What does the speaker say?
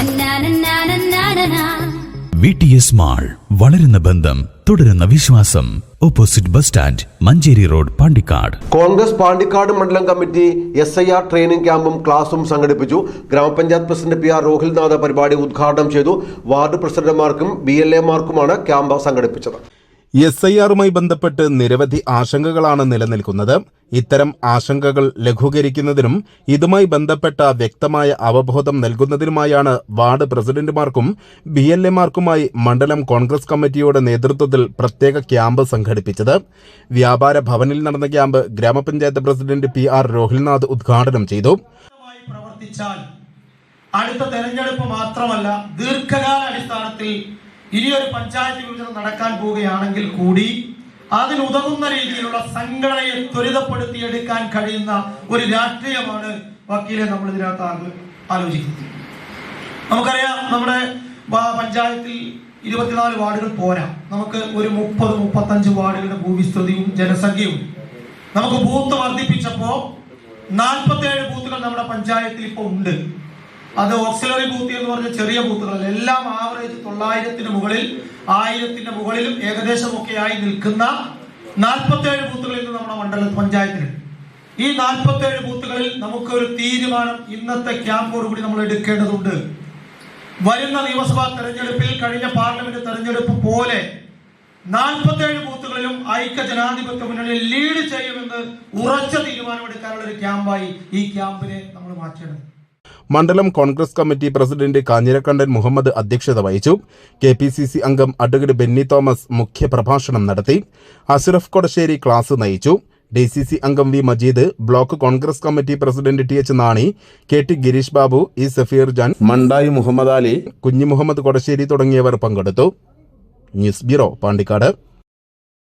നന്നാനന്നാനന്നാനനാ. V T S mall വളരുന്ന ബന്ധം തുടരുന്ന വിശ്വാസം. Opposite bus stand Manjeri road Pandikkad. Congress Pandikkad മണ്ഡലം committee S I R training ക്യാമ്പും ക്ലാസും സംഘടിപ്പിച്ചു. ഗ്രാമപഞ്ചായത്ത് പ്രസിഡന്റ് പി ആർ രോഹിൽനാഥ് പരിപാടി ഉദ്ഘാടനം ചെയ്തു. വാർഡ് പ്രസിഡന്റുമാർക്കും ബി എൽ എമാർക്കുമാണ് ക്യാമ്പ് സംഘടിപ്പിച്ചത്. എസ് ഐ ആറുമായി ബന്ധപ്പെട്ട് നിരവധി ആശങ്കകളാണ് നിലനിൽക്കുന്നത്. ഇത്തരം ആശങ്കകൾ ലഘൂകരിക്കുന്നതിനും ഇതുമായി ബന്ധപ്പെട്ട വ്യക്തമായ അവബോധം നൽകുന്നതിനുമായാണ് വാർഡ് പ്രസിഡന്റുമാർക്കും ബി എൽ എമാർക്കുമായി മണ്ഡലം കോൺഗ്രസ് കമ്മിറ്റിയുടെ നേതൃത്വത്തിൽ പ്രത്യേക ക്യാമ്പ് സംഘടിപ്പിച്ചത്. വ്യാപാര ഭവനിൽ നടന്ന ക്യാമ്പ് ഗ്രാമപഞ്ചായത്ത് പ്രസിഡന്റ് പി ആർ രോഹിൽനാഥ് ഉദ്ഘാടനം ചെയ്തു. അടുത്ത തെരഞ്ഞെടുപ്പ് മാത്രമല്ല ദീർഘകാല അടിസ്ഥാനത്തിൽ ഇനിയൊരു പഞ്ചായത്ത് വിഭജനം നടക്കാൻ പോവുകയാണെങ്കിൽ കൂടി അതിനുതകുന്ന രീതിയിലുള്ള സംഘടനയെ ത്വരിതപ്പെടുത്തിയെടുക്കാൻ കഴിയുന്ന ഒരു രാഷ്ട്രീയമാണ് വക്കീലെ നമ്മൾ ഇതിനകത്ത് ആലോ- ആലോചിക്കുന്നത്. നമുക്കറിയാം നമ്മുടെ പഞ്ചായത്തിൽ ഇരുപത്തിനാല് വാർഡുകൾ പോരാ. നമുക്ക് ഒരു മുപ്പത് മുപ്പത്തഞ്ച് വാർഡുകളുടെ ഭൂവിസ്തൃതിയും ജനസംഖ്യയും. നമുക്ക് ബൂത്ത് വർദ്ധിപ്പിച്ചപ്പോ നാൽപ്പത്തേഴ് ബൂത്തുകൾ നമ്മുടെ പഞ്ചായത്തിൽ ഇപ്പോൾ ഉണ്ട്. അത് ഓക്സിലറി ബൂത്ത് എന്ന് പറഞ്ഞ ചെറിയ ബൂത്തുകളല്ല എല്ലാം ആവറേജ് തൊള്ളായിരത്തിന് മുകളിൽ ആയിരത്തിന്റെ മുകളിലും ഏകദേശം ഒക്കെ ആയി നിൽക്കുന്ന നാൽപ്പത്തേഴ് ബൂത്തുകൾ ഇന്ന് നമ്മുടെ മണ്ഡല പഞ്ചായത്തിലുണ്ട്. ഈ നാൽപ്പത്തേഴ് ബൂത്തുകളിൽ നമുക്കൊരു തീരുമാനം ഇന്നത്തെ ക്യാമ്പോടുകൂടി നമ്മൾ എടുക്കേണ്ടതുണ്ട്. വരുന്ന നിയമസഭാ തെരഞ്ഞെടുപ്പിൽ കഴിഞ്ഞ പാർലമെന്റ് തെരഞ്ഞെടുപ്പ് പോലെ നാൽപ്പത്തേഴ് ബൂത്തുകളിലും ഐക്യ ജനാധിപത്യ മുന്നണി ലീഡ് ചെയ്യുമെന്ന് ഉറച്ച തീരുമാനമെടുക്കാനുള്ള ഒരു ക്യാമ്പായി ഈ ക്യാമ്പിനെ നമ്മൾ മാറ്റേണ്ടത് മണ്ഡലം Congress committee president Kanjirakkandan Muhammad അധ്യക്ഷത വഹിച്ചു. കെ പി സി സി അംഗം അഡ്വക്കേറ്റ് ബെന്നി തോമസ് മുഖ്യപ്രഭാഷണം നടത്തി. അഷ്റഫ് കൊടശ്ശേരി ക്ലാസ് നയിച്ചു. ഡി സി സി അംഗം V Majeed block Congress committee president T H Nani K T Girish Babu E Safeer Jan Mandayi Muhammad Ali Kunhi Muhammad Kodassery തുടങ്ങിയവർ പങ്കെടുത്തു. News bureau Pandikkad.